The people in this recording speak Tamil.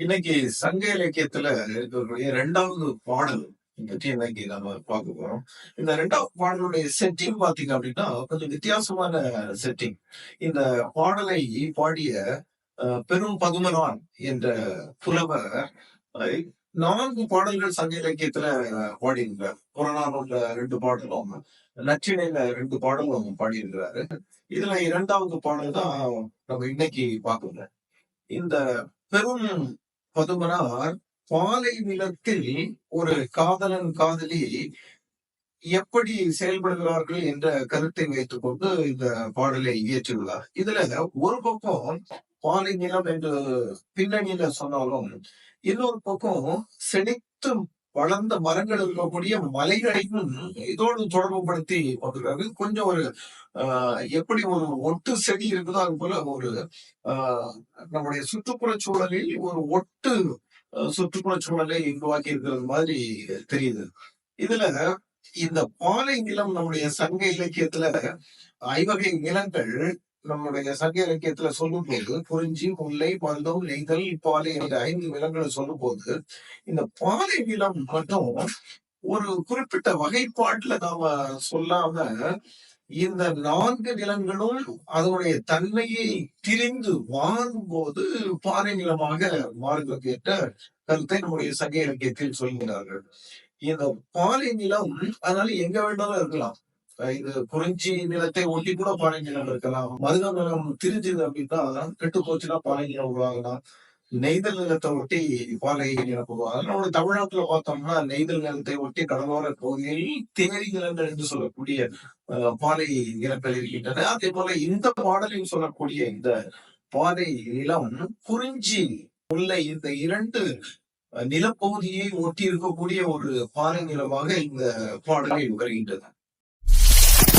இன்னைக்கு சங்க இலக்கியத்துல இருக்கக்கூடிய ரெண்டாவது பாடல் பற்றி இன்னைக்கு நம்ம பார்க்க போறோம். இந்த ரெண்டாவது பாடலுடைய செட்டிங் பாத்தீங்க அப்படின்னா கொஞ்சம் வித்தியாசமான செட்டிங் இந்த பாடலை பாடிய அஹ், பெரும் பதுமனான் என்ற புலவர் நான்கு பாடல்கள் சங்க இலக்கியத்துல பாடியிருக்கிறார். புறநானூர்ல ரெண்டு பாடலும் நச்சினையில ரெண்டு பாடலும் பாடியிருக்கிறாரு. இதுல இரண்டாவது பாடல் தான் நம்ம இன்னைக்கு பார்க்கணும் இந்த பெரும் பதுமனார் பாலை நிலத்தில் ஒரு காதலன் காதலி எப்படி செயல்படுகிறார்கள் என்ற கருத்தை வைத்துக் கொண்டு இந்த பாடலை இயற்றியுள்ளார். இதுல ஒரு பக்கம் பாலை நிலம் என்று பின்னணியில சொன்னாலும் இன்னொரு பக்கம் செழித்து வளர்ந்த மரங்கள் இருக்கக்கூடிய மலைகளையும் இதோடு தொடர்புபடுத்தி வந்துருக்காரு கொஞ்சம் ஒரு ஆஹ் எப்படி ஒரு ஒட்டு செடி இருக்குதோ அது போல ஒரு ஆஹ் நம்முடைய சுற்றுப்புற சூழலில் ஒரு ஒட்டு சுற்றுப்புற சூழலை உருவாக்கி இருக்கிறது மாதிரி தெரியுது. இதுல இந்த பாலை நிலம் நம்முடைய சங்க இலக்கியத்துல ஐவகை நிலங்கள் நம்முடைய சங்க இலக்கியத்துல சொல்லும் போது குறிஞ்சி முல்லை பந்தம் நெய்தல் பாலை என்ற ஐந்து நிலங்களை சொல்லும் போது இந்த பாலை நிலம் மட்டும் ஒரு குறிப்பிட்ட வகைப்பாட்டுல நாம சொல்லாம இந்த நான்கு நிலங்களும் அதனுடைய தன்மையை திரிந்து மாறும்போது பாறை நிலமாக மாறுவதற்கு என்ற கருத்தை நம்முடைய சங்க இலக்கியத்தில் சொல்கிறார்கள். இந்த பாலை நிலம் அதனால எங்க வேணாலும் இருக்கலாம். இது குறிஞ்சி நிலத்தை ஒட்டி கூட பாலை நிலம் இருக்கலாம். மருத நிலம் திரிஞ்சுது அப்படின்னா கெட்டு போச்சுன்னா பாலை நிலம் உருவாகலாம். நெய்தல் நிலத்தை ஒட்டி பாலை நிலம் உருவாகலாம் நம்ம தமிழ்நாட்டுல பார்த்தோம்னா நெய்தல் நிலத்தை ஒட்டி கடலோர பகுதியில் தேரி நிலங்கள் என்று சொல்லக்கூடிய அஹ், பாலை நிலங்கள் இருக்கின்றன. அதே போல இந்த பாடலில் சொல்லக்கூடிய இந்த பாலை நிலம் குறிஞ்சி உள்ள இந்த இரண்டு நிலப்பகுதியை ஒட்டி இருக்கக்கூடிய ஒரு பாறை நிலமாக இந்த பாடலில் வருகின்றது.